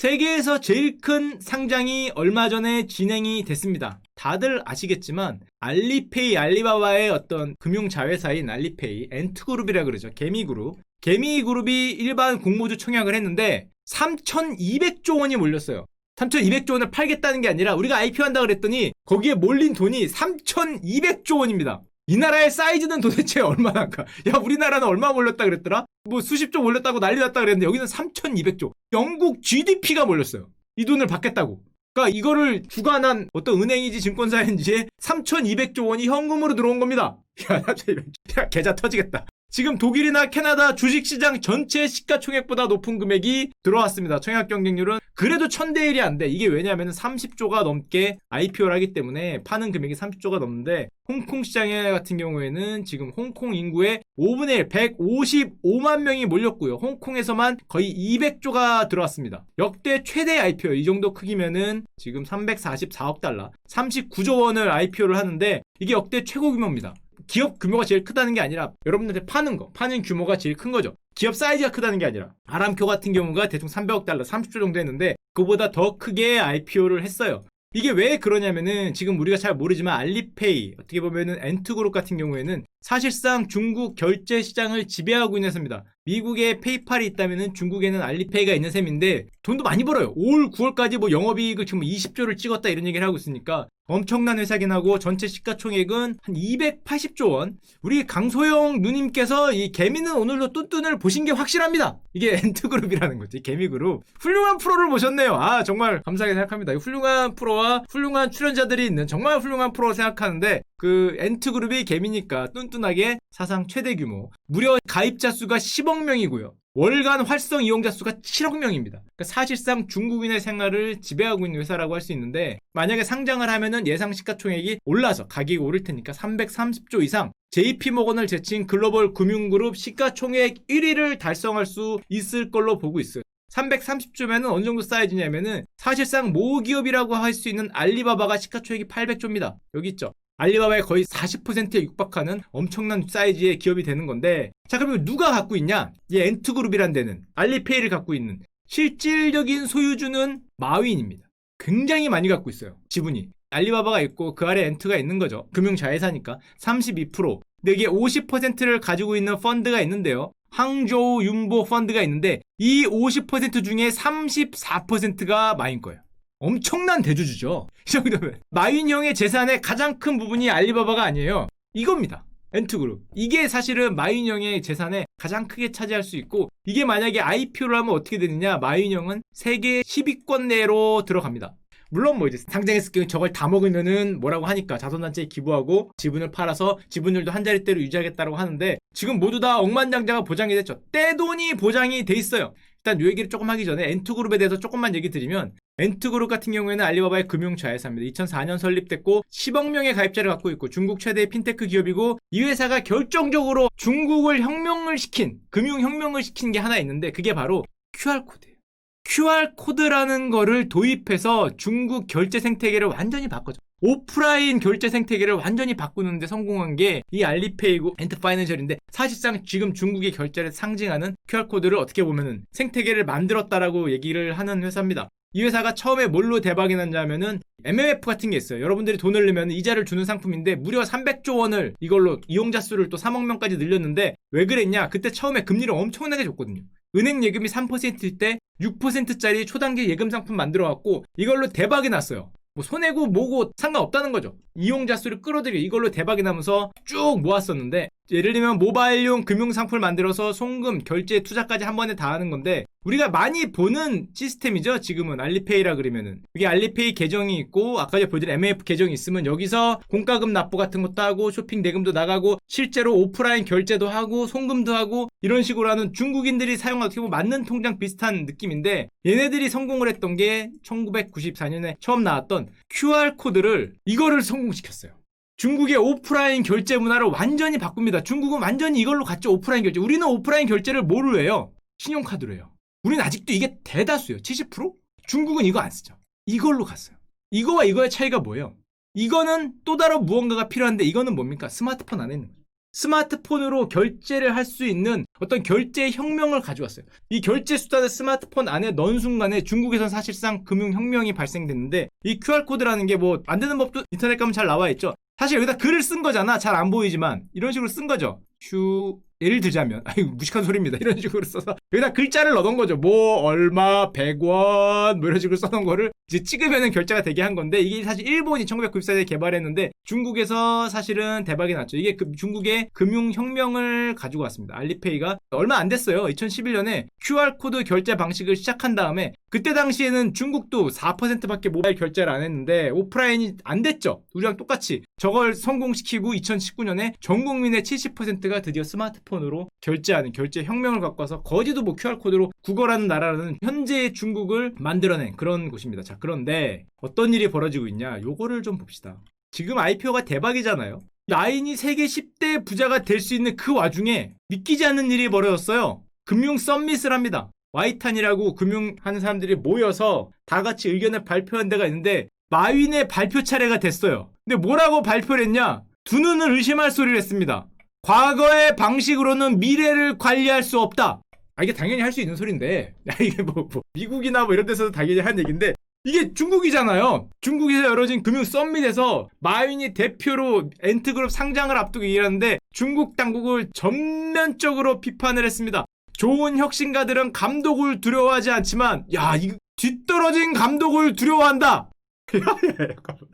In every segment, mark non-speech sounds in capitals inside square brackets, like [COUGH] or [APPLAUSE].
세계에서 제일 큰 상장이 얼마 전에 진행이 됐습니다. 다들 아시겠지만 알리페이 알리바바의 어떤 금융 자회사인 알리페이 엔트그룹이라 그러죠. 개미그룹. 개미그룹이 일반 공모주 청약을 했는데 3,200조 원이 몰렸어요. 3,200조 원을 팔겠다는 게 아니라 우리가 IPO 한다 그랬더니 거기에 몰린 돈이 3,200조 원입니다. 이 나라의 사이즈는 도대체 [LAUGHS] 얼마나까? 야, 우리나라는 얼마 몰렸다 그랬더라? 뭐 수십조 몰렸다고 난리 났다 그랬는데 여기는 3,200조. 영국 GDP가 몰렸어요. 이 돈을 받겠다고. 그러니까 이거를 주관한 어떤 은행이지 증권사인지 3,200조 원이 현금으로 들어온 겁니다. [LAUGHS] 야, 3,200조. [LAUGHS] 야, 계좌 터지겠다. 지금 독일이나 캐나다 주식시장 전체 시가총액보다 높은 금액이 들어왔습니다. 청약 경쟁률은 그래도 1000대 1이 안 돼. 이게 왜냐하면 30조가 넘게 IPO를 하기 때문에 파는 금액이 30조가 넘는데 홍콩 시장에 같은 경우에는 지금 홍콩 인구의 5분의 1, 155만 명이 몰렸고요. 홍콩에서만 거의 200조가 들어왔습니다. 역대 최대 IPO 이 정도 크기면은 지금 344억 달러, 39조 원을 IPO를 하는데 이게 역대 최고 규모입니다. 기업 규모가 제일 크다는 게 아니라 여러분들한테 파는 거, 파는 규모가 제일 큰 거죠. 기업 사이즈가 크다는 게 아니라 아람코 같은 경우가 대충 300억 달러, 30조 정도 했는데 그보다 더 크게 IPO를 했어요. 이게 왜 그러냐면은 지금 우리가 잘 모르지만 알리페이 어떻게 보면은 엔트그룹 같은 경우에는 사실상 중국 결제 시장을 지배하고 있는 셈입니다. 미국에 페이팔이 있다면은 중국에는 알리페이가 있는 셈인데 돈도 많이 벌어요. 올 9월까지 뭐 영업이익을 지금 20조를 찍었다 이런 얘기를 하고 있으니까 엄청난 회사긴 하고 전체 시가총액은 한 280조 원. 우리 강소영 누님께서 이 개미는 오늘도 뚠뚠을 보신 게 확실합니다. 이게 [LAUGHS] 엔트그룹이라는 거지. 이 개미그룹. 훌륭한 프로를 모셨네요. 아 정말 감사하게 생각합니다. 이 훌륭한 프로와 훌륭한 출연자들이 있는 정말 훌륭한 프로 생각하는데 그 엔트그룹이 개미니까 뚠뚠하게 사상 최대 규모. 무려 가입자 수가 10억 명이고요. 월간 활성 이용자 수가 7억 명입니다. 그러니까 사실상 중국인의 생활을 지배하고 있는 회사라고 할 수 있는데 만약에 상장을 하면은 예상 시가총액이 올라서 가격이 오를 테니까 330조 이상 JP모건을 제친 글로벌 금융그룹 시가총액 1위를 달성할 수 있을 걸로 보고 있어요. 330조면은 어느 정도 사이즈냐면은 사실상 모기업이라고 할 수 있는 알리바바가 시가총액이 800조입니다. 여기 있죠. 알리바바의 거의 40%에 육박하는 엄청난 사이즈의 기업이 되는 건데 자 그러면 누가 갖고 있냐? 이 엔트그룹이란 데는 알리페이를 갖고 있는 실질적인 소유주는 마윈입니다. 굉장히 많이 갖고 있어요. 지분이. 알리바바가 있고 그 아래 엔트가 있는 거죠. 금융자회사니까 32%. 근데 이게 50%를 가지고 있는 펀드가 있는데요. 항저우 윤보 펀드가 있는데 이 50% 중에 34%가 마윈 거예요. 엄청난 대주주죠. [LAUGHS] 이 정도면 마윈형의 재산의 가장 큰 부분이 알리바바가 아니에요. 이겁니다. 엔트그룹. 이게 사실은 마윈형의 재산에 가장 크게 차지할 수 있고 이게 만약에 IPO를 하면 어떻게 되느냐 마윈형은 세계 10위권 내로 들어갑니다. 물론 뭐 이제 상장했을 경우 저걸 다 먹으면은 뭐라고 하니까 자선단체에 기부하고 지분을 팔아서 지분율도 한 자릿대로 유지하겠다고 하는데 지금 모두 다 억만장자가 보장이 됐죠. 떼돈이 보장이 돼 있어요. 일단 이 얘기를 조금 하기 전에 엔투그룹에 대해서 조금만 얘기 드리면 엔투그룹 같은 경우에는 알리바바의 금융 자회사입니다. 2004년 설립됐고 10억 명의 가입자를 갖고 있고 중국 최대의 핀테크 기업이고 이 회사가 결정적으로 중국을 혁명을 시킨 금융 혁명을 시킨 게 하나 있는데 그게 바로 QR코드예요. QR코드라는 거를 도입해서 중국 결제 생태계를 완전히 바꿔줘. 오프라인 결제 생태계를 완전히 바꾸는데 성공한 게 이 알리페이고 엔트파이낸셜인데 사실상 지금 중국의 결제를 상징하는 QR코드를 어떻게 보면은 생태계를 만들었다라고 얘기를 하는 회사입니다. 이 회사가 처음에 뭘로 대박이 났냐면은 MMF 같은 게 있어요. 여러분들이 돈을 넣으면 이자를 주는 상품인데 무려 300조 원을 이걸로 이용자 수를 또 3억 명까지 늘렸는데 왜 그랬냐? 그때 처음에 금리를 엄청나게 줬거든요. 은행 예금이 3%일 때 6%짜리 초단기 예금 상품 만들어 갖고 이걸로 대박이 났어요. 뭐 손해고 뭐고 상관없다는 거죠. 이용자 수를 끌어들여 이걸로 대박이 나면서 쭉 모았었는데 예를 들면 모바일용 금융 상품을 만들어서 송금, 결제, 투자까지 한 번에 다 하는 건데 우리가 많이 보는 시스템이죠. 지금은 알리페이라 그러면은 이게 알리페이 계정이 있고 아까 전에 보여드린 MF 계정이 있으면 여기서 공과금 납부 같은 것도 하고 쇼핑 대금도 나가고 실제로 오프라인 결제도 하고 송금도 하고 이런 식으로 하는 중국인들이 사용하는 어떻게 보면 맞는 통장 비슷한 느낌인데 얘네들이 성공을 했던 게 1994년에 처음 나왔던 QR 코드를 이거를 성공시켰어요. 중국의 오프라인 결제 문화를 완전히 바꿉니다. 중국은 완전히 이걸로 갔죠. 오프라인 결제. 우리는 오프라인 결제를 뭐로 해요? 신용카드로 해요. 우리는 아직도 이게 대다수예요. 70%? 중국은 이거 안 쓰죠. 이걸로 갔어요. 이거와 이거의 차이가 뭐예요? 이거는 또 다른 무언가가 필요한데 이거는 뭡니까? 스마트폰 안에 있는 거죠. 스마트폰으로 결제를 할 수 있는 어떤 결제 혁명을 가져왔어요. 이 결제 수단을 스마트폰 안에 넣은 순간에 중국에선 사실상 금융 혁명이 발생됐는데 이 QR 코드라는 게뭐안 되는 법도 인터넷 가면 잘 나와 있죠. 사실 여기다 글을 쓴 거잖아. 잘 안 보이지만 이런 식으로 쓴 거죠. 휴 예를 들자면 아이 무식한 소리입니다. 이런 식으로 써서 여기다 글자를 넣은 거죠. 뭐 얼마 100원 뭐 이런 식으로 써놓은 거를 이제 찍으면은 결제가 되게 한 건데 이게 사실 일본이 1994년에 개발했는데 중국에서 사실은 대박이 났죠. 이게 그 중국의 금융 혁명을 가지고 왔습니다. 알리페이가 얼마 안 됐어요. 2011년에 QR 코드 결제 방식을 시작한 다음에 그때 당시에는 중국도 4%밖에 모바일 결제를 안 했는데 오프라인이 안 됐죠. 우리랑 똑같이 저걸 성공시키고 2019년에 전 국민의 70%가 드디어 스마트폰 으로 결제하는 결제 혁명을 갖고 와서 거지도 뭐 QR 코드로 국어라는 나라는 현재의 중국을 만들어낸 그런 곳입니다. 자 그런데 어떤 일이 벌어지고 있냐? 요거를 좀 봅시다. 지금 IPO가 대박이잖아요. 라인이 세계 10대 부자가 될 수 있는 그 와중에 믿기지 않는 일이 벌어졌어요. 금융 썸밋을 합니다. 와이탄이라고 금융하는 사람들이 모여서 다 같이 의견을 발표한 데가 있는데 마윈의 발표 차례가 됐어요. 근데 뭐라고 발표를 했냐? 두 눈을 의심할 소리를 했습니다. 과거의 방식으로는 미래를 관리할 수 없다. 아, 이게 당연히 할 수 있는 소리인데. 야, [LAUGHS] 이게 뭐, 뭐, 미국이나 뭐 이런 데서도 당연히 한 얘기인데. 이게 중국이잖아요. 중국에서 열어진 금융 썸밋에서 마윈이 대표로 엔트그룹 상장을 앞두고 일하는데 중국 당국을 전면적으로 비판을 했습니다. 좋은 혁신가들은 감독을 두려워하지 않지만 야, 이 뒤떨어진 감독을 두려워한다. [LAUGHS] 야야야 잠깐만.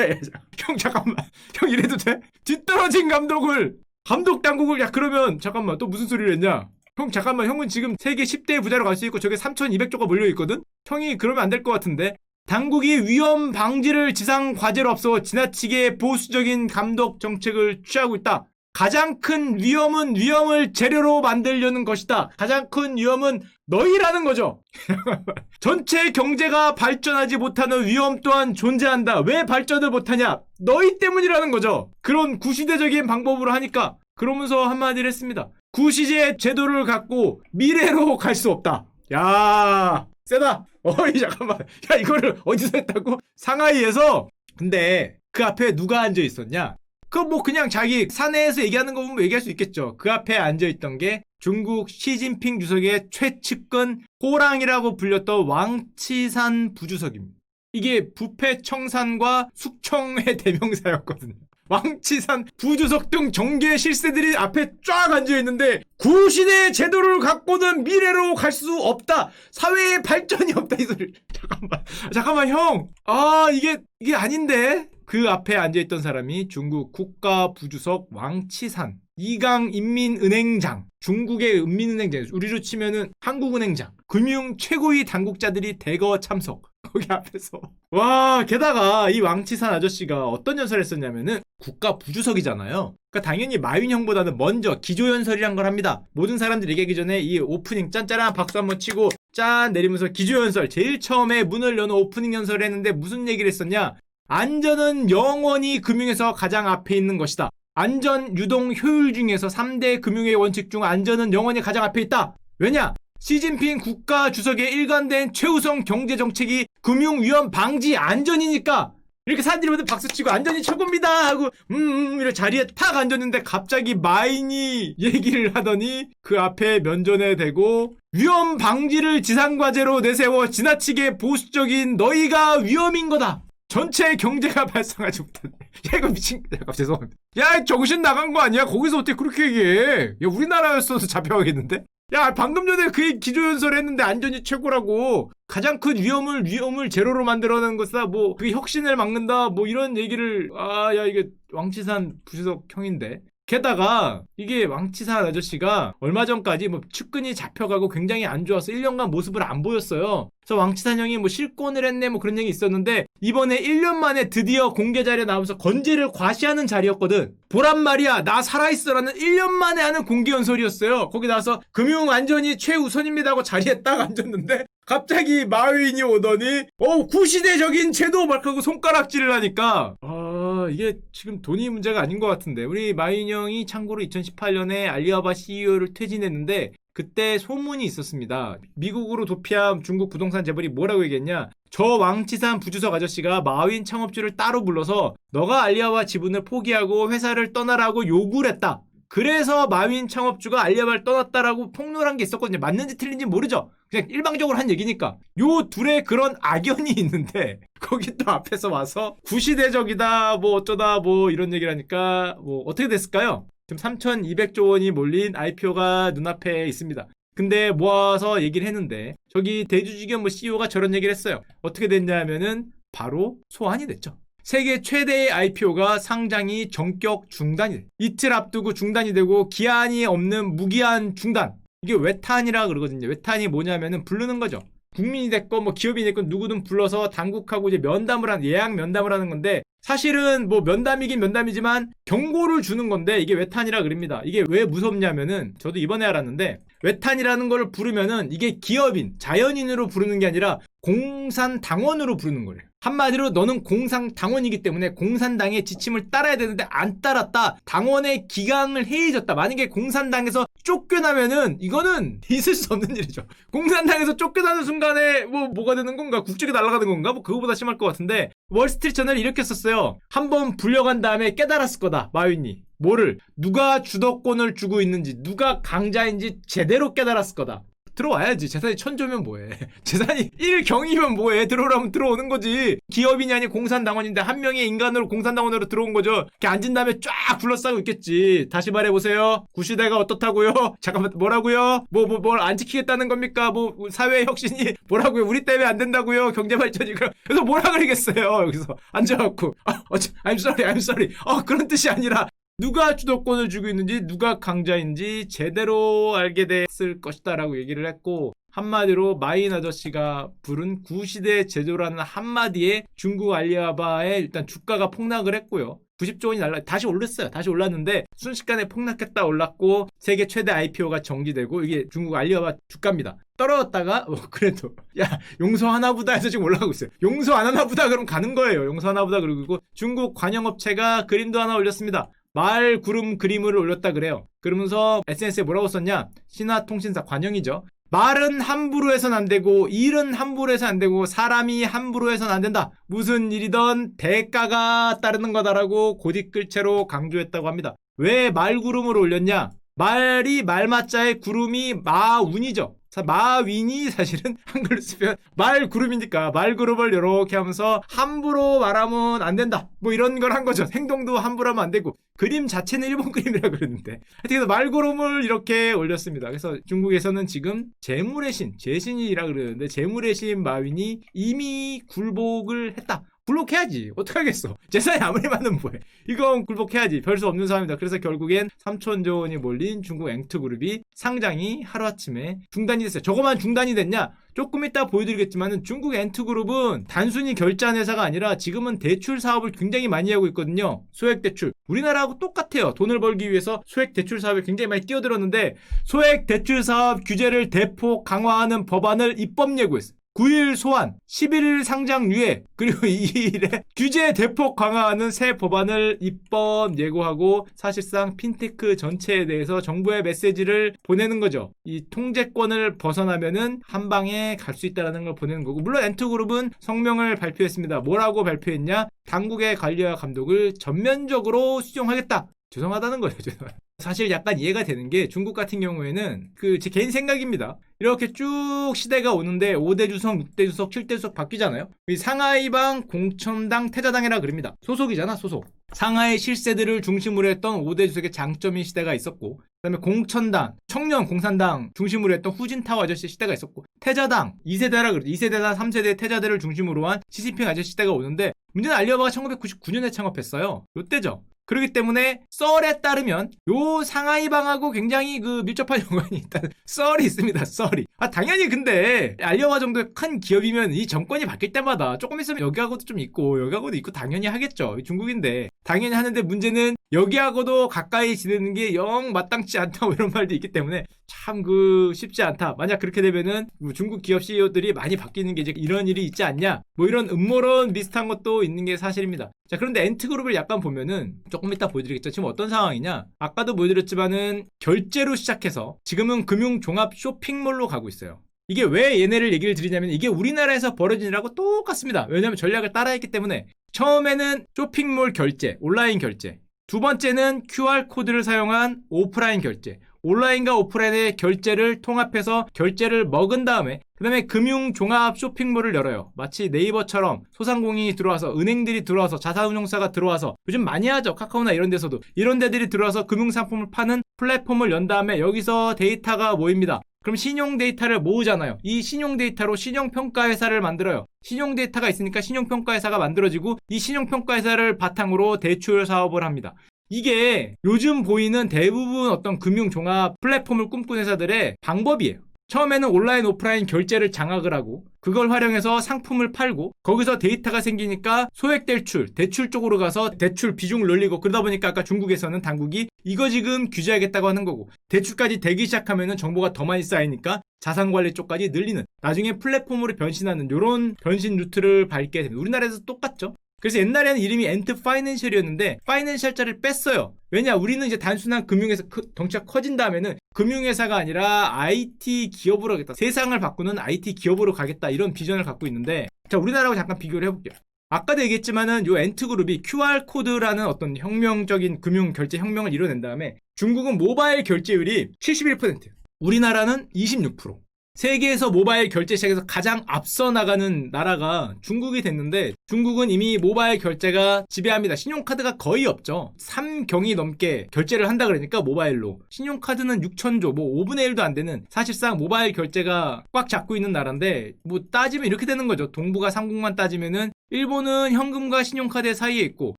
야야야 형 잠깐만. 형 이래도 돼? 뒤떨어진 감독을 감독 당국을 야 그러면 잠깐만 또 무슨 소리를 했냐? 형 잠깐만 형은 지금 세계 10대 부자로 갈 수 있고 저게 3,200조가 몰려 있거든. 형이 그러면 안 될 것 같은데. 당국이 위험 방지를 지상 과제로 앞서 지나치게 보수적인 감독 정책을 취하고 있다. 가장 큰 위험은 위험을 재료로 만들려는 것이다. 가장 큰 위험은 너희라는 거죠. [LAUGHS] 전체 경제가 발전하지 못하는 위험 또한 존재한다. 왜 발전을 못하냐? 너희 때문이라는 거죠. 그런 구시대적인 방법으로 하니까 그러면서 한마디를 했습니다. 구시제 제도를 갖고 미래로 [LAUGHS] 갈 수 없다. 야, 세다. [LAUGHS] 어이 잠깐만. 야 이거를 어디서 했다고? 상하이에서. 근데 그 앞에 누가 앉아 있었냐? 그뭐 그냥 자기 사내에서 얘기하는 거 보면 얘기할 수 있겠죠. 그 앞에 앉아 있던 게 중국 시진핑 주석의 최측근 호랑이라고 불렸던 왕치산 부주석입니다. 이게 부패 청산과 숙청의 대명사였거든요. [LAUGHS] 왕치산 부주석 등 정계 실세들이 앞에 쫙 앉아 있는데 구시대의 제도를 갖고는 미래로 갈 수 없다. 사회의 발전이 없다 이 소리. [LAUGHS] 잠깐만, 잠깐만 형. 아 이게 이게 아닌데. 그 앞에 앉아 있던 사람이 중국 국가 부주석 왕치산 이강 인민은행장 중국의 인민은행장 우리로 치면은 한국은행장 금융 최고위 당국자들이 대거 참석. [LAUGHS] 거기 앞에서. 와 게다가 이 왕치산 아저씨가 어떤 연설을 했었냐면은 국가 부주석이잖아요. 그러니까 당연히 마윈 형보다는 먼저 기조연설이란 걸 합니다. 모든 사람들이 얘기하기 전에 이 오프닝 짠짜란 박수 한번 치고 짠 내리면서 기조연설. 제일 처음에 문을 여는 오프닝 연설을 했는데 무슨 얘기를 했었냐 안전은 영원히 금융에서 가장 앞에 있는 것이다. 안전 유동 효율 중에서 3대 금융의 원칙 중 안전은 영원히 가장 앞에 있다. 왜냐? 시진핑 국가 주석의 일관된 최우선 경제 정책이 금융 위험 방지 안전이니까 이렇게 사람들이 모두 박수치고 안전이 최고입니다 하고 음, 음 자리에 탁 앉았는데 갑자기 마인이 얘기를 하더니 그 앞에 면전에 대고 위험 방지를 지상과제로 내세워 지나치게 보수적인 너희가 위험인 거다. 전체 경제가 [LAUGHS] 발생하지 못한대. 야, 이거 미친, 잠깐, 죄송합니다. 야, 정신 나간 거 아니야? 거기서 어떻게 그렇게 얘기해? 야, 우리나라였어도 잡혀가겠는데? 야, 방금 전에 그 기조연설 했는데 안전이 최고라고. 가장 큰 위험을, 위험을 제로로 만들어내는 것이다. 뭐, 그게 혁신을 막는다. 뭐, 이런 얘기를, 아, 야, 이게 왕치산 부수석 형인데. 게다가 이게 왕치산 아저씨가 얼마 전까지 뭐 측근이 잡혀가고 굉장히 안 좋아서 1년간 모습을 안 보였어요. 그래서 왕치산 형이 뭐 실권을 했네 뭐 그런 얘기 있었는데 이번에 1년 만에 드디어 공개 자리에 나오면서 건재를 과시하는 자리였거든. 보란 말이야 나 살아있어라는 1년 만에 하는 공개 연설이었어요. 거기 나와서 금융 안전이 최우선입니다 하고 자리에 딱 앉았는데 갑자기 마윈이 오더니 어 구시대적인 제도 막 하고 손가락질을 하니까 아 이게 지금 돈이 문제가 아닌 것 같은데 우리 마윈 형이 참고로 2018년에 알리바바 CEO를 퇴진했는데 그때 소문이 있었습니다. 미국으로 도피한 중국 부동산 재벌이 뭐라고 얘기했냐? 저 왕치산 부주석 아저씨가 마윈 창업주를 따로 불러서 너가 알리바바 지분을 포기하고 회사를 떠나라고 요구를 했다. 그래서 마윈 창업주가 알리바바를 떠났다라고 폭로한 게 있었거든요. 맞는지 틀린지 모르죠. 그냥 일방적으로 한 얘기니까. 요 둘의 그런 악연이 [LAUGHS] 있는데 거기 또 앞에서 와서 구시대적이다 뭐 어쩌다 뭐 이런 얘기를 하니까 뭐 어떻게 됐을까요? 지금 3,200조 원이 몰린 IPO가 눈앞에 있습니다. 근데 모아서 얘기를 했는데 저기 대주주기업 뭐 CEO가 저런 얘기를 했어요. 어떻게 됐냐 하면은 바로 소환이 됐죠. 세계 최대의 IPO가 상장이 전격 중단이 돼. 이틀 앞두고 중단이 되고 기한이 없는 무기한 중단. 이게 외탄이라 그러거든요. 외탄이 뭐냐면은 부르는 거죠. 국민이 됐건 뭐 기업이 됐건 누구든 불러서 당국하고 이제 면담을 한 예약 면담을 하는 건데 사실은 뭐 면담이긴 면담이지만 경고를 주는 건데 이게 외탄이라 그럽니다. 이게 왜 무섭냐면은 저도 이번에 알았는데 외탄이라는 걸 부르면은 이게 기업인 자연인으로 부르는 게 아니라 공산 당원으로 부르는 거래요. 한마디로 너는 공산당원이기 때문에 공산당의 지침을 따라야 되는데 안 따랐다. 당원의 기강을 해이졌다. 만약에 공산당에서 쫓겨나면은 이거는 [LAUGHS] 있을 수 없는 일이죠. 공산당에서 쫓겨나는 순간에 뭐 뭐가 되는 건가? 국적이 날아가는 건가? 뭐 그거보다 심할 것 같은데 월스트리트 저널이 이렇게 썼어요. 한번 불려간 다음에 깨달았을 거다. 마윈이. 뭐를 누가 주도권을 주고 있는지 누가 강자인지 제대로 깨달았을 거다. 들어와야지. 재산이 천조면 뭐해. [LAUGHS] 재산이 1경이면 뭐해. 들어오라면 들어오는 거지. 기업인이 아닌 공산당원인데 한 명의 인간으로 공산당원으로 들어온 거죠. 이렇게 앉은 다음에 쫙 둘러싸고 있겠지. 다시 말해보세요. 구시대가 어떻다고요? [LAUGHS] 잠깐만, 뭐라고요? 뭐, 뭐, 뭘 안 지키겠다는 겁니까? 뭐, 사회 혁신이 [LAUGHS] 뭐라고요? 우리 때문에 안 된다고요? 경제 발전이. 그럼, 그래서 뭐라 그러겠어요? 여기서 앉아갖고. 아, 어, I'm sorry, I'm sorry. 어, 그런 뜻이 아니라. 누가 주도권을 쥐고 있는지 누가 강자인지 제대로 알게 됐을 것이다 라고 얘기를 했고 한마디로 마인 아저씨가 부른 구시대 제도라는 한마디에 중국 알리바바의 일단 주가가 폭락을 했고요. 90조 원이 날라 다시 올랐어요. 다시 올랐는데 순식간에 폭락했다 올랐고 세계 최대 IPO가 정지되고 이게 중국 알리바바 주가입니다. 떨어졌다가 어, 그래도 야 용서 하나 보다 해서 지금 올라가고 있어요. 용서 안 하나 보다 그럼 가는 거예요. 용서 하나 보다 그리고 중국 관영업체가 그림도 하나 올렸습니다. 말 구름 그림을 올렸다 그래요. 그러면서 SNS에 뭐라고 썼냐? 신화통신사 관영이죠. 말은 함부로 해선 안 되고 일은 함부로 해선 안 되고 사람이 함부로 해선 안 된다. 무슨 일이든 대가가 따르는 거다라고 고딕글체로 강조했다고 합니다. 왜 말구름을 올렸냐? 말이 말맞자의 구름이 마운이죠. 사- 마윈이 사실은 [LAUGHS] 한글로 쓰면 말구름이니까 말구름을 이렇게 하면서 함부로 말하면 안 된다. 뭐 이런 걸 한 거죠. 행동도 함부로 하면 안 되고 그림 자체는 일본 [LAUGHS] 그림이라 그러는데 하여튼 말구름을 이렇게 올렸습니다. 그래서 중국에서는 지금 재물의 신, 재신이라 그러는데 재물의 신 마윈이 이미 굴복을 했다. 굴복해야지. 어떡하겠어. [LAUGHS] 재산이 아무리 많으면 뭐해. 이건 굴복해야지. 별 수 없는 사람이다. 그래서 결국엔 3천조 원이 몰린 중국 앵트그룹이 상장이 하루아침에 중단이 됐어요. 저거만 중단이 됐냐? 조금 이따 보여드리겠지만은 중국 엔트그룹은 단순히 결제한 회사가 아니라 지금은 대출 사업을 굉장히 많이 하고 있거든요. 소액 대출. 우리나라하고 똑같아요. 돈을 벌기 위해서 소액 대출 사업에 굉장히 많이 뛰어들었는데 소액 대출 사업 규제를 대폭 강화하는 법안을 입법 예고했어요. 9일 소환, 11일 상장 유예, 그리고 [LAUGHS] 2일에 규제 대폭 강화하는 새 법안을 입법 예고하고 사실상 핀테크 전체에 대해서 정부의 메시지를 보내는 거죠. 이 통제권을 벗어나면은 한 방에 갈 수 있다라는 걸 보내는 거고 물론 엔트그룹은 성명을 발표했습니다. 뭐라고 발표했냐? 당국의 관리와 감독을 전면적으로 수정하겠다. 죄송하다는 거예요. 죄송합니다. 사실 약간 이해가 되는 게 중국 같은 경우에는 그 제 개인 생각입니다. 이렇게 쭉 시대가 오는데 5대 주석, 6대 주석, 7대 주석 바뀌잖아요. 이 상하이방, 공천당, 태자당이라 그럽니다. 소속이잖아, 소속. 상하이 실세들을 중심으로 했던 5대 주석의 장점인 시대가 있었고 그다음에 공천당, 청년 공산당 중심으로 했던 후진타오 아저씨 시대가 있었고 태자당, 2세대라 그러죠. 2세대나 3세대 태자들을 중심으로 한 시진핑 아저씨 시대가 오는데 문제는 알리바바가 1999년에 창업했어요. 요때죠. 그렇기 때문에 썰에 따르면 요 상하이 방하고 굉장히 그 밀접한 [LAUGHS] 연관이 있다는 썰이 있습니다. 썰이. 아 당연히 근데 알리바바 정도의 큰 기업이면 이 정권이 바뀔 때마다 조금 있으면 여기하고도 좀 있고 여기하고도 있고 당연히 하겠죠. 중국인데 당연히 하는데 문제는 여기하고도 가까이 지내는 게 영 마땅치 않다 뭐 이런 말도 있기 때문에 참 그 쉽지 않다. 만약 그렇게 되면은 뭐 중국 기업 CEO들이 많이 바뀌는 게 이제 이런 일이 있지 않냐? 뭐 이런 음모론 비슷한 것도 있는 게 사실입니다. 자 그런데 엔트그룹을 약간 보면은 조금 이따 보여드리겠죠. 지금 어떤 상황이냐? 아까도 보여드렸지만은 결제로 시작해서 지금은 금융 종합 쇼핑몰로 가고 있어요. 이게 왜 얘네를 얘기를 드리냐면 이게 우리나라에서 벌어진 일하고 똑같습니다. 왜냐하면 전략을 따라했기 때문에 처음에는 쇼핑몰 결제, 온라인 결제. 두 번째는 QR코드를 사용한 오프라인 결제. 온라인과 오프라인의 결제를 통합해서 결제를 먹은 다음에 그 다음에 금융 종합 쇼핑몰을 열어요. 마치 네이버처럼 소상공인이 들어와서 은행들이 들어와서 자사운용사가 들어와서 요즘 많이 하죠. 카카오나 이런 데서도 이런 데들이 들어와서 금융 상품을 파는 플랫폼을 연 다음에 여기서 데이터가 모입니다. 그럼 신용 데이터를 모으잖아요. 이 신용 데이터로 신용평가 회사를 만들어요. 신용 데이터가 있으니까 신용평가 회사가 만들어지고 이 신용평가 회사를 바탕으로 대출 사업을 합니다. 이게 요즘 보이는 대부분 어떤 금융 종합 플랫폼을 꿈꾸는 회사들의 방법이에요. 처음에는 온라인 오프라인 결제를 장악을 하고 그걸 활용해서 상품을 팔고 거기서 데이터가 생기니까 소액 대출, 대출 쪽으로 가서 대출 비중을 늘리고 그러다 보니까 아까 중국에서는 당국이 이거 지금 규제하겠다고 하는 거고 대출까지 되기 시작하면은 정보가 더 많이 쌓이니까 자산 관리 쪽까지 늘리는 나중에 플랫폼으로 변신하는 이런 변신 루트를 밟게 됩니다. 우리나라에서 똑같죠? 그래서 옛날에는 이름이 엔트 파이낸셜이었는데 파이낸셜자를 뺐어요. 왜냐 우리는 이제 단순한 금융회사 크- 덩치가 커진 다음에는 금융회사가 아니라 IT 기업으로 하겠다. 세상을 바꾸는 IT 기업으로 가겠다. 이런 비전을 갖고 있는데 자 우리나라하고 잠깐 비교를 해볼게요. 아까도 얘기했지만은 요 엔트그룹이 QR코드라는 어떤 혁명적인 금융 결제 혁명을 이뤄낸 다음에 중국은 모바일 결제율이 71%, 우리나라는 26%. 세계에서 모바일 결제 시장에서 가장 앞서 나가는 나라가 중국이 됐는데 중국은 이미 모바일 결제가 지배합니다. 신용카드가 거의 없죠. 3경이 넘게 결제를 한다 그러니까 모바일로. 신용카드는 6천조, 뭐 5분의 1도 안 되는 사실상 모바일 결제가 꽉 잡고 있는 나라인데 뭐 따지면 이렇게 되는 거죠. 동북아 삼국만 따지면은 일본은 현금과 신용카드 사이에 있고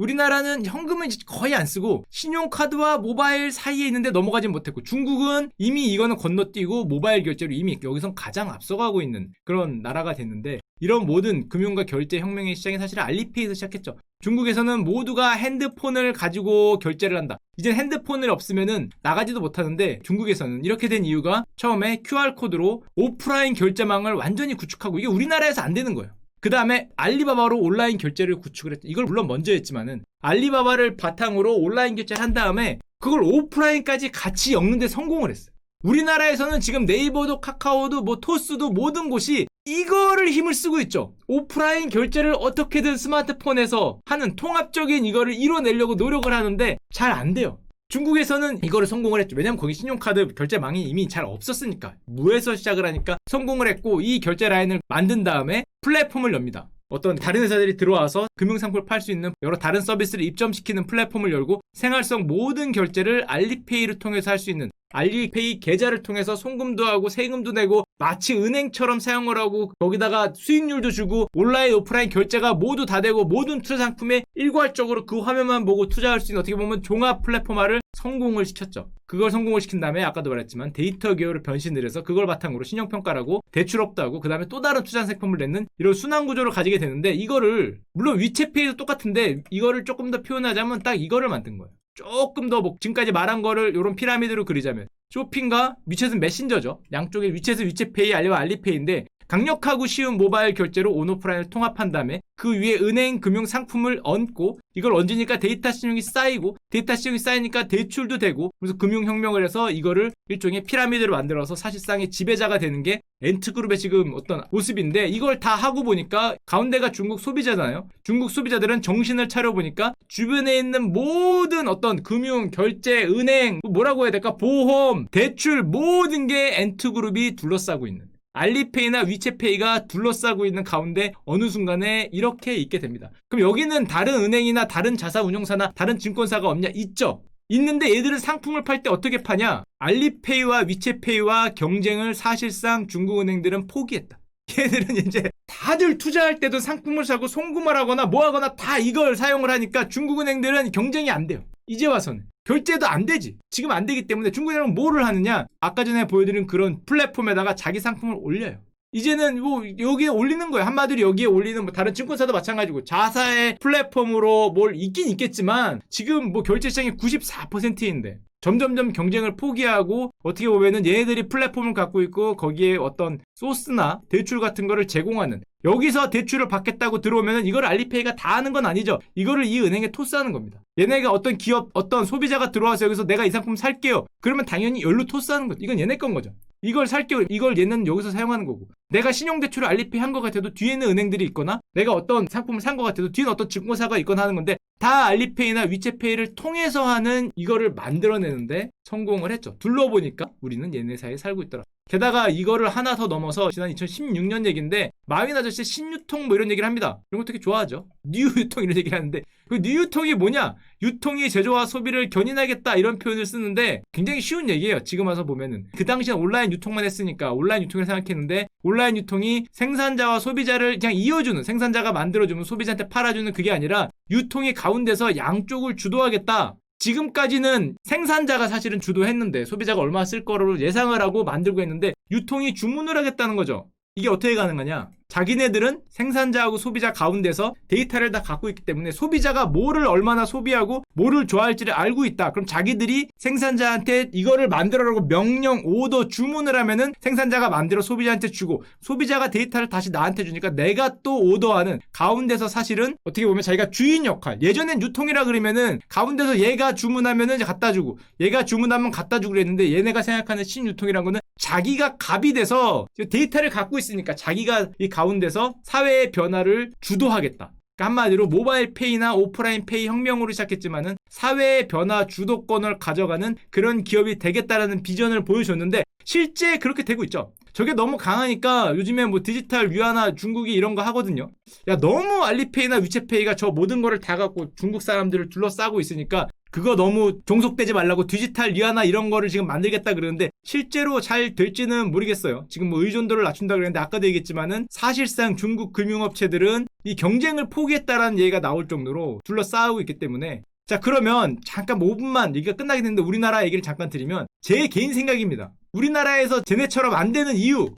우리나라는 이제 거의 안 쓰고 신용카드와 모바일 사이에 있는데 넘어가진 못했고 중국은 이미 이거는 건너뛰고 모바일 결제로 이미 여기선 가장 앞서가고 있는 그런 나라가 됐는데 이런 모든 금융과 결제 혁명의 시작이 사실 알리페이에서 시작했죠. 중국에서는 모두가 핸드폰을 가지고 결제를 한다. 이제 핸드폰을 없으면은 나가지도 못하는데 중국에서는 이렇게 된 이유가 처음에 QR코드로 오프라인 결제망을 완전히 구축하고 이게 우리나라에서 안 되는 거예요. 그 다음에 알리바바로 온라인 결제를 구축을 했죠. 이걸 물론 먼저 했지만은 알리바바를 바탕으로 온라인 결제를 한 다음에 그걸 오프라인까지 같이 엮는데 성공을 했어요. 우리나라에서는 지금 네이버도 카카오도 뭐 토스도 모든 곳이 이거를 힘을 쓰고 있죠. 오프라인 결제를 어떻게든 스마트폰에서 하는 통합적인 이거를 이뤄내려고 노력을 하는데 잘 안 돼요. 중국에서는 이거를 성공을 했죠. 왜냐면 거기 신용카드 결제망이 이미 잘 없었으니까. 무에서 시작을 하니까 성공을 했고 이 결제 라인을 만든 다음에 플랫폼을 엽니다. 어떤 다른 회사들이 들어와서 금융상품을 팔 수 있는 여러 다른 서비스를 입점시키는 플랫폼을 열고 생활성 모든 결제를 알리페이를 통해서 할 수 있는 알리페이 계좌를 통해서 송금도 하고 세금도 내고 마치 은행처럼 사용을 하고 거기다가 수익률도 주고 온라인 오프라인 결제가 모두 다 되고 모든 투자 상품에 일괄적으로 그 화면만 보고 투자할 수 있는 어떻게 보면 종합 플랫폼화를 성공을 시켰죠. 그걸 성공을 시킨 다음에 아까도 말했지만 데이터 기업으로 변신을 해서 그걸 바탕으로 신용평가라고 대출업도 하고 그 다음에 또 다른 투자 상품을 내는 이런 순환 구조를 가지게 되는데 이거를 물론 위챗페이도 똑같은데 이거를 조금 더 표현하자면 딱 이거를 만든 거예요. 조금 더 뭐 지금까지 말한 거를 이런 피라미드로 그리자면 쇼핑과 위챗은 메신저죠. 양쪽에 위챗은 위챗페이, 알리와 알리페이인데 강력하고 쉬운 모바일 결제로 온오프라인을 통합한 다음에 그 위에 은행 금융 상품을 얹고 이걸 얹으니까 데이터 신용이 쌓이고 데이터 신용이 쌓이니까 대출도 되고 그래서 금융 혁명을 해서 이거를 일종의 피라미드를 만들어서 사실상의 지배자가 되는 게 엔트그룹의 지금 어떤 모습인데 이걸 다 하고 보니까 가운데가 중국 소비자잖아요. 중국 소비자들은 정신을 차려 보니까 주변에 있는 모든 어떤 금융, 결제, 은행, 뭐라고 해야 될까? 보험, 대출 모든 게 엔트그룹이 둘러싸고 있는 알리페이나 위챗페이가 둘러싸고 있는 가운데 어느 순간에 이렇게 있게 됩니다. 그럼 여기는 다른 은행이나 다른 자사 운용사나 다른 증권사가 없냐? 있죠. 있는데 얘들은 상품을 팔 때 어떻게 파냐? 알리페이와 위챗페이와 경쟁을 사실상 중국 은행들은 포기했다. [LAUGHS] 얘들은 이제 다들 투자할 때도 상품을 사고 송금을 하거나 뭐 하거나 다 이걸 사용을 하니까 중국 은행들은 경쟁이 안 돼요. 이제 와서는. 결제도 안 되지. 지금 안 되기 때문에 중국 은행은 뭐를 하느냐? 아까 전에 보여드린 그런 플랫폼에다가 자기 상품을 올려요. 이제는 뭐 여기에 올리는 거예요. 한마디로 여기에 올리는 뭐 다른 증권사도 마찬가지고 자사의 플랫폼으로 뭘 있긴 있겠지만 지금 뭐 결제 시장이 94%인데 점점점 경쟁을 포기하고 어떻게 보면은 얘네들이 플랫폼을 갖고 있고 거기에 어떤 소스나 대출 같은 거를 제공하는 여기서 대출을 받겠다고 들어오면은 이걸 알리페이가 다 하는 건 아니죠. 이거를 이 은행에 토스하는 겁니다. 얘네가 어떤 기업, 어떤 소비자가 들어와서 여기서 내가 이 상품 살게요. 그러면 당연히 열로 토스하는 거죠. 이건 얘네 건 거죠. 이걸 살게요. 이걸 얘는 여기서 사용하는 거고. 내가 신용대출을 알리페이 한 것 같아도 뒤에는 은행들이 있거나 내가 어떤 상품을 산 것 같아도 뒤에는 어떤 증권사가 있거나 하는 건데 다 알리페이나 위챗페이를 통해서 하는 이거를 만들어내는데 성공을 했죠. 둘러보니까 우리는 얘네 사이에 살고 있더라. 게다가 이거를 하나 더 넘어서 지난 2016년 얘기인데 마윈 아저씨 신유통 뭐 이런 얘기를 합니다. 이런 거 되게 좋아하죠. 뉴유통 이런 얘기를 하는데 그 뉴유통이 뭐냐? 유통이 제조와 소비를 견인하겠다 이런 표현을 쓰는데 굉장히 쉬운 얘기예요. 지금 와서 보면은 그 당시엔 온라인 유통만 했으니까 온라인 유통을 생각했는데 온라인 유통이 생산자와 소비자를 그냥 이어주는 생산자가 만들어주면 소비자한테 팔아주는 그게 아니라 유통이 가운데서 양쪽을 주도하겠다. 지금까지는 생산자가 사실은 주도했는데 소비자가 얼마 쓸 거로 예상을 하고 만들고 했는데 유통이 주문을 하겠다는 거죠. 이게 어떻게 가능하냐? 자기네들은 생산자하고 소비자 가운데서 데이터를 다 갖고 있기 때문에 소비자가 뭐를 얼마나 소비하고 뭐를 좋아할지를 알고 있다. 그럼 자기들이 생산자한테 이거를 만들어라고 명령, 오더, 주문을 하면은 생산자가 만들어 소비자한테 주고 소비자가 데이터를 다시 나한테 주니까 내가 또 오더하는 가운데서 사실은 어떻게 보면 자기가 주인 역할. 예전엔 유통이라 그러면은 가운데서 얘가 주문하면은 갖다 주고 얘가 주문하면 갖다 주고 그랬는데 얘네가 생각하는 신유통이란 거는 자기가 갑이 돼서 데이터를 갖고 있으니까 자기가 이 가 운데서 사회의 변화를 주도하겠다. 그러니까 한마디로 모바일 페이나 오프라인 페이 혁명으로 시작했지만은 사회의 변화 주도권을 가져가는 그런 기업이 되겠다라는 비전을 보여줬는데 실제 그렇게 되고 있죠. 저게 너무 강하니까 요즘에 뭐 디지털 위안화 중국이 이런 거 하거든요. 야 너무 알리페이나 위챗페이가 저 모든 거를 다 갖고 중국 사람들을 둘러싸고 있으니까 그거 너무 종속되지 말라고 디지털 위안화 이런 거를 지금 만들겠다 그러는데 실제로 잘 될지는 모르겠어요. 지금 뭐 의존도를 낮춘다 그랬는데 아까도 얘기했지만은 사실상 중국 금융업체들은 이 경쟁을 포기했다라는 얘기가 나올 정도로 둘러싸고 있기 때문에 자 그러면 잠깐 5분만 얘기가 끝나게 됐는데 우리나라 얘기를 잠깐 드리면 제 개인 생각입니다. 우리나라에서 쟤네처럼 안 되는 이유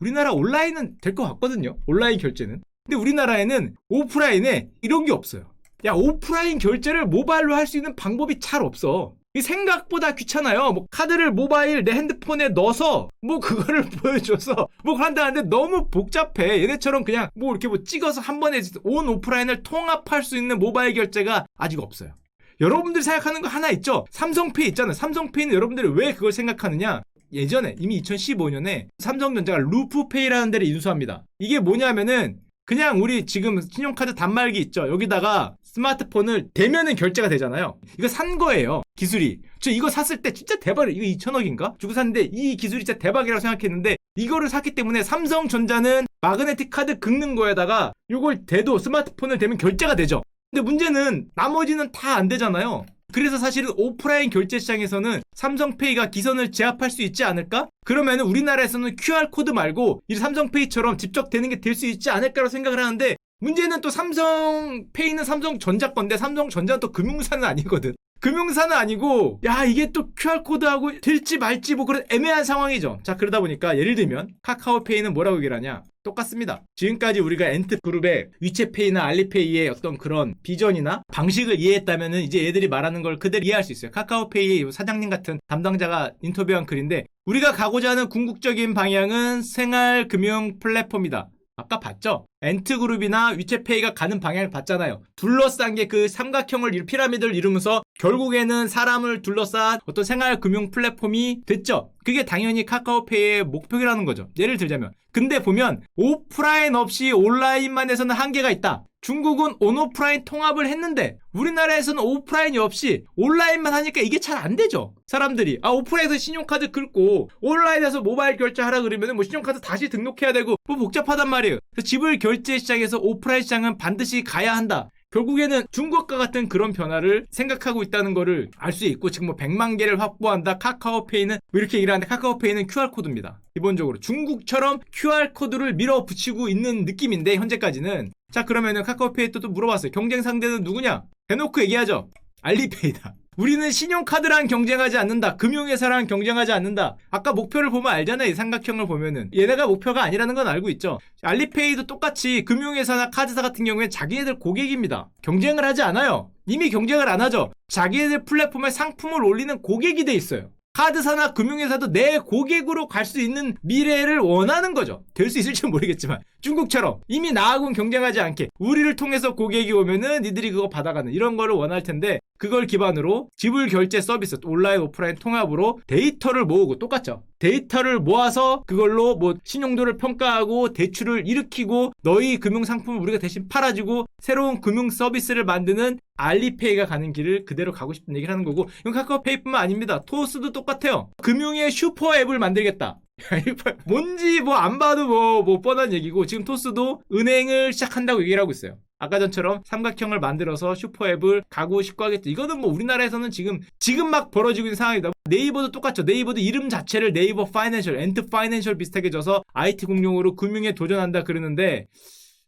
우리나라 온라인은 될 것 같거든요. 온라인 결제는. 근데 우리나라에는 오프라인에 이런 게 없어요. 야 오프라인 결제를 모바일로 할 수 있는 방법이 잘 없어. 이 생각보다 귀찮아요. 뭐 카드를 모바일 내 핸드폰에 넣어서 뭐 그거를 [LAUGHS] 보여줘서 뭐 한다는데 너무 복잡해. 얘네처럼 그냥 뭐 이렇게 뭐 찍어서 한 번에 온 오프라인을 통합할 수 있는 모바일 결제가 아직 없어요. 여러분들이 생각하는 거 하나 있죠? 삼성페이 있잖아요. 삼성페이는 여러분들이 왜 그걸 생각하느냐? 예전에 이미 2015년에 삼성전자가 루프페이라는 데를 인수합니다. 이게 뭐냐면은 그냥 우리 지금 신용카드 단말기 있죠. 여기다가 스마트폰을 대면은 결제가 되잖아요. 이거 산 거예요. 기술이. 저 이거 샀을 때 진짜 대박이에요. 이거 2천억인가? 주고 샀는데 이 기술이 진짜 대박이라고 생각했는데 이거를 샀기 때문에 삼성전자는 마그네틱 카드 긁는 거에다가 이걸 대도 스마트폰을 대면 결제가 되죠. 근데 문제는 나머지는 다 안 되잖아요. 그래서 사실은 오프라인 결제 시장에서는 삼성페이가 기선을 제압할 수 있지 않을까? 그러면 우리나라에서는 QR코드 말고 이 삼성페이처럼 직접 되는 게 될 수 있지 않을까라고 생각을 하는데 문제는 또 삼성 페이는 삼성 전자 건데 삼성 전자는 또 금융사는 아니거든. 금융사는 아니고 야 이게 또 QR코드하고 될지 말지 뭐 그런 애매한 상황이죠. 자 그러다 보니까 예를 들면 카카오페이는 뭐라고 얘기를 하냐? 똑같습니다. 지금까지 우리가 엔트 그룹의 위챗페이나 알리페이의 어떤 그런 비전이나 방식을 이해했다면은 이제 얘들이 말하는 걸 그대로 이해할 수 있어요. 카카오페이 사장님 같은 담당자가 인터뷰한 글인데 우리가 가고자 하는 궁극적인 방향은 생활 금융 플랫폼이다. 아까 봤죠? 엔트그룹이나 위챗페이가 가는 방향을 봤잖아요. 둘러싼 게 그 삼각형을 이 피라미드를 이루면서 결국에는 사람을 둘러싼 어떤 생활 금융 플랫폼이 됐죠. 그게 당연히 카카오페이의 목표라는 거죠. 예를 들자면 근데 보면 오프라인 없이 온라인만 해서는 한계가 있다. 중국은 온오프라인 통합을 했는데 우리나라에서는 오프라인이 없이 온라인만 하니까 이게 잘 안 되죠. 사람들이 아 오프라인에서 신용카드 긁고 온라인에서 모바일 결제하라 그러면 뭐 신용카드 다시 등록해야 되고 뭐 복잡하단 말이에요. 그래서 지불 결제 시장에서 오프라인 시장은 반드시 가야 한다. 결국에는 중국과 같은 그런 변화를 생각하고 있다는 거를 알수 있고 지금 뭐 100만 개를 확보한다. 카카오페이는 뭐 이렇게 얘기를 하는데 카카오페이는 QR코드입니다. 기본적으로 중국처럼 QR코드를 밀어붙이고 있는 느낌인데 현재까지는 자 그러면은 카카오페이 또, 또 물어봤어요. 경쟁 상대는 누구냐? 대놓고 얘기하죠. 알리페이다. 우리는 신용카드랑 경쟁하지 않는다. 금융회사랑 경쟁하지 않는다. 아까 목표를 보면 알잖아요. 이 삼각형을 보면은. 얘네가 목표가 아니라는 건 알고 있죠. 알리페이도 똑같이 금융회사나 카드사 같은 경우에 자기네들 고객입니다. 경쟁을 하지 않아요. 이미 경쟁을 안 하죠. 자기네들 플랫폼에 상품을 올리는 고객이 돼 있어요. 카드사나 금융회사도 내 고객으로 갈 수 있는 미래를 원하는 거죠. 될 수 있을지 모르겠지만 중국처럼 이미 나하고는 경쟁하지 않게 우리를 통해서 고객이 오면은 니들이 그거 받아가는 이런 거를 원할 텐데 그걸 기반으로 지불 결제 서비스 온라인 오프라인 통합으로 데이터를 모으고 똑같죠. 데이터를 모아서 그걸로 뭐 신용도를 평가하고 대출을 일으키고 너희 금융 상품을 우리가 대신 팔아주고 새로운 금융 서비스를 만드는 알리페이가 가는 길을 그대로 가고 싶은 얘기를 하는 거고 이건 카카오페이뿐만 아닙니다. 토스도 똑같아요. 금융의 슈퍼 앱을 만들겠다. [LAUGHS] 뭔지 뭐 안 봐도 뭐, 뭐 뻔한 얘기고 지금 토스도 은행을 시작한다고 얘기를 하고 있어요. 아까 전처럼 삼각형을 만들어서 슈퍼앱을 싶고 하겠죠. 이거는 뭐 우리나라에서는 지금 지금 막 벌어지고 있는 상황이다. 네이버도 똑같죠. 네이버도 이름 자체를 네이버 파이낸셜, 엔트 파이낸셜 비슷하게 져서 IT 공룡으로 금융에 도전한다 그러는데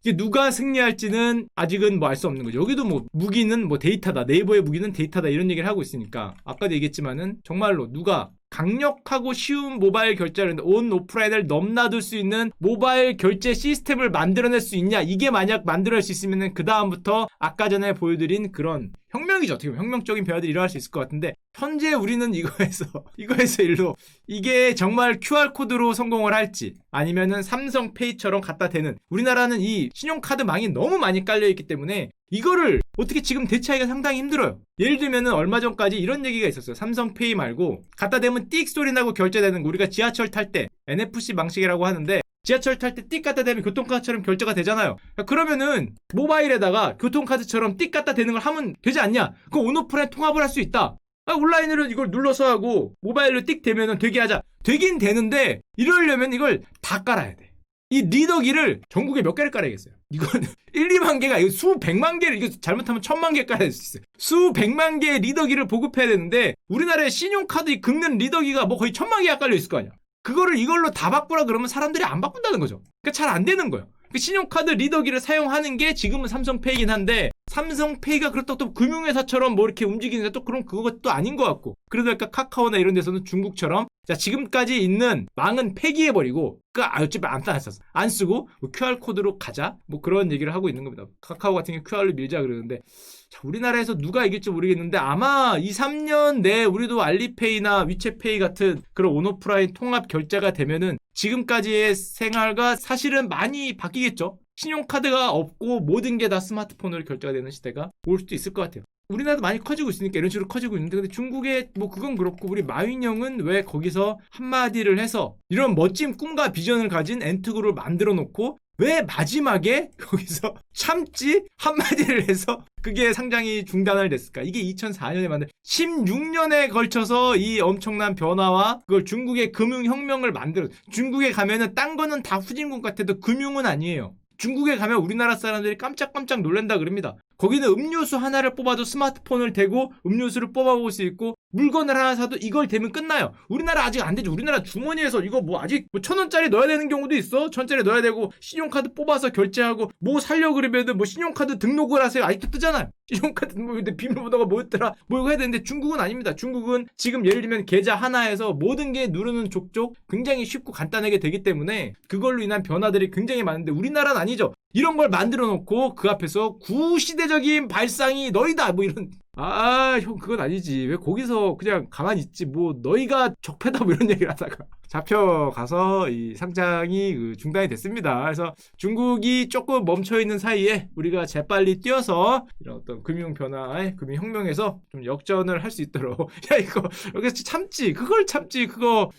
이게 누가 승리할지는 아직은 뭐 알 수 없는 거죠. 여기도 뭐 무기는 뭐 데이터다. 네이버의 무기는 데이터다 이런 얘기를 하고 있으니까 아까도 얘기했지만은 정말로 누가 강력하고 쉬운 모바일 결제를 온 오프라인을 넘나들 수 있는 모바일 결제 시스템을 만들어낼 수 있냐? 이게 만약 만들어낼 수 있으면은 그 다음부터 아까 전에 보여드린 그런 혁명이죠 어떻게 보면 혁명적인 변화들이 일어날 수 있을 것 같은데 현재 우리는 이거에서 [LAUGHS] 이거에서 일로 이게 정말 QR 코드로 성공을 할지 아니면은 삼성페이처럼 갖다 대는 우리나라는 이 신용카드망이 너무 많이 깔려 있기 때문에 이거를 어떻게 지금 대체하기가 상당히 힘들어요. 예를 들면은 얼마 전까지 이런 얘기가 있었어요. 삼성페이 말고 갖다 대면 띡 소리 나고 결제되는 거 우리가 지하철 탈 때 NFC 방식이라고 하는데 지하철 탈 때 띡 갖다 대면 교통카드처럼 결제가 되잖아요. 그러면은 모바일에다가 교통카드처럼 띡 갖다 대는 걸 하면 되지 않냐? 그 온오프라인 통합을 할 수 있다. 아, 온라인으로 이걸 눌러서 하고 모바일로 띡 되면은 되게 하자. 되긴 되는데 이러려면 이걸 다 깔아야 돼. 이 리더기를 전국에 몇 개를 깔아야겠어요. 이건 1, 2만 개가 아니고 수백만 개를 이거 잘못하면 천만 개 깔아야 될 수 있어요. 수백만 개의 리더기를 보급해야 되는데 우리나라에 신용카드 긁는 리더기가 뭐 거의 천만 개가 깔려 있을 거 아니야. 그거를 이걸로 다 바꾸라 그러면 사람들이 안 바꾼다는 거죠. 그러니까 잘 안 되는 거예요. 그 신용카드 리더기를 사용하는 게 지금은 삼성페이긴 한데 삼성페이가 그렇다고 또 금융회사처럼 뭐 이렇게 움직이는데 또 그런 그것도 아닌 것 같고 그러다 보니까 카카오나 이런 데서는 중국처럼 자 지금까지 있는 망은 폐기해버리고 그 아, 어차피 안 따놨었어 안 쓰고 뭐 QR코드로 가자 뭐 그런 얘기를 하고 있는 겁니다 카카오 같은 경우 QR로 밀자 그러는데 자, 우리나라에서 누가 이길지 모르겠는데 아마 2, 3년 내에 우리도 알리페이나 위챗페이 같은 그런 온오프라인 통합 결제가 되면은 지금까지의 생활과 사실은 많이 바뀌겠죠. 신용카드가 없고 모든 게 다 스마트폰으로 결제가 되는 시대가 올 수도 있을 것 같아요. 우리나라도 많이 커지고 있으니까 이런 식으로 커지고 있는데 근데 중국에 뭐 그건 그렇고 우리 마윈영은 왜 거기서 한마디를 해서 이런 멋진 꿈과 비전을 가진 엔트그룹을 만들어 놓고 왜 마지막에 [LAUGHS] 거기서 참지 한마디를 해서 그게 상장이 중단을 됐을까? 이게 2004년에 만든 16년에 걸쳐서 이 엄청난 변화와 그걸 중국의 금융혁명을 만들어 중국에 가면은 딴 거는 다 후진국 같아도 금융은 아니에요. 중국에 가면 우리나라 사람들이 깜짝깜짝 놀란다 그럽니다. 거기는 음료수 하나를 뽑아도 스마트폰을 대고 음료수를 뽑아볼 수 있고 물건을 하나 사도 이걸 대면 끝나요. 우리나라 아직 안 되죠. 우리나라 주머니에서 이거 뭐 아직 뭐 천 원짜리 넣어야 되는 경우도 있어. 천짜리 넣어야 되고 신용카드 뽑아서 결제하고 뭐 살려 그러면은 뭐 신용카드 등록을 하세요. 아직도 뜨잖아요. [LAUGHS] 신용카드 뭐 근데 비밀번호가 뭐였더라? 뭐 이거 해야 되는데 중국은 아닙니다. 중국은 지금 예를 들면 계좌 하나에서 모든 게 누르는 족족 굉장히 쉽고 간단하게 되기 때문에 그걸로 인한 변화들이 굉장히 많은데 우리나라는 아니죠. 이런 걸 만들어 놓고 그 앞에서 구시대적인 발상이 너희다. 뭐 이런. 아 형 그건 아니지. 왜 거기서 그냥 가만히 있지? 뭐 너희가 적폐다. 뭐 이런 얘기를 하다가 [LAUGHS] 잡혀가서 이 상장이 그 중단이 됐습니다. 그래서 중국이 조금 멈춰 있는 사이에 우리가 재빨리 뛰어서 이런 어떤 금융 변화의 금융 혁명에서 좀 역전을 할 수 있도록. [LAUGHS] 야 이거 여기서 참지. 그걸 참지. 그거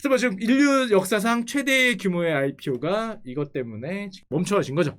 그래서 뭐 지금 인류 역사상 최대 규모의 IPO가 이것 때문에 멈춰진 거죠.